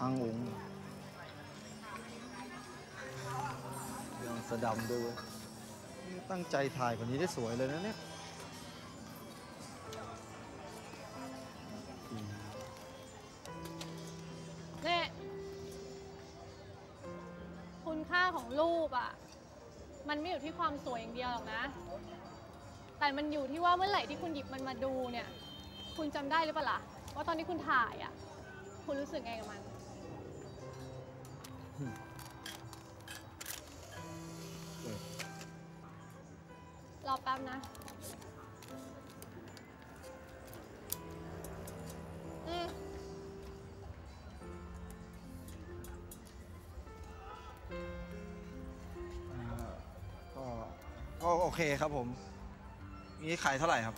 อังองยังสะดำด้วยตั้งใจถ่ายกว่านี้ได้สวยเลยนะเนี่ยเนี่ยคุณค่าของรูปอะ่ะ มันไม่อยู่ที่ความสวยอย่างเดียวหรอกนะ แต่มันอยู่ที่ว่าเมื่อไหร่ที่คุณหยิบมันมาดูเนี่ย คุณจำได้หรือเปล่าล่ะว่าตอนที่คุณถ่ายอะ่ะ คุณรู้สึกไงกับมัน รอแป๊บนะ อืมอ่าก็ก็โอเคครับผม นี่ขายเท่าไหร่ครับ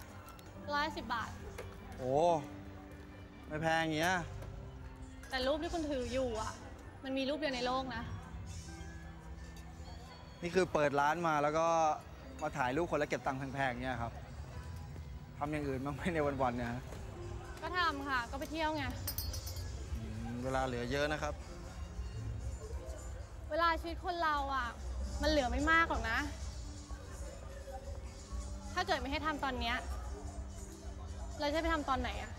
ร้อยสิบบาท โอ้ไม่แพงอย่างเงี้ย แต่รูปที่คุณถืออยู่อะ มันมีรูปเดียวในโลกนะ นี่คือเปิดร้านมาแล้วก็มาถ่ายรูปคนแล้วเก็บตังค์แพงๆเนี่ยครับทำอย่างอื่นบ้างไหมในวันๆเนี่ยฮะก็ทำค่ะ ก็ไปเที่ยวไงอืมเวลาเหลือเยอะนะครับ เวลาชีวิตคนเราอะ มันเหลือไม่มากหรอกนะ ถ้าเกิดไม่ให้ทำตอนเนี้ยเราจะไปทำตอนไหนอะ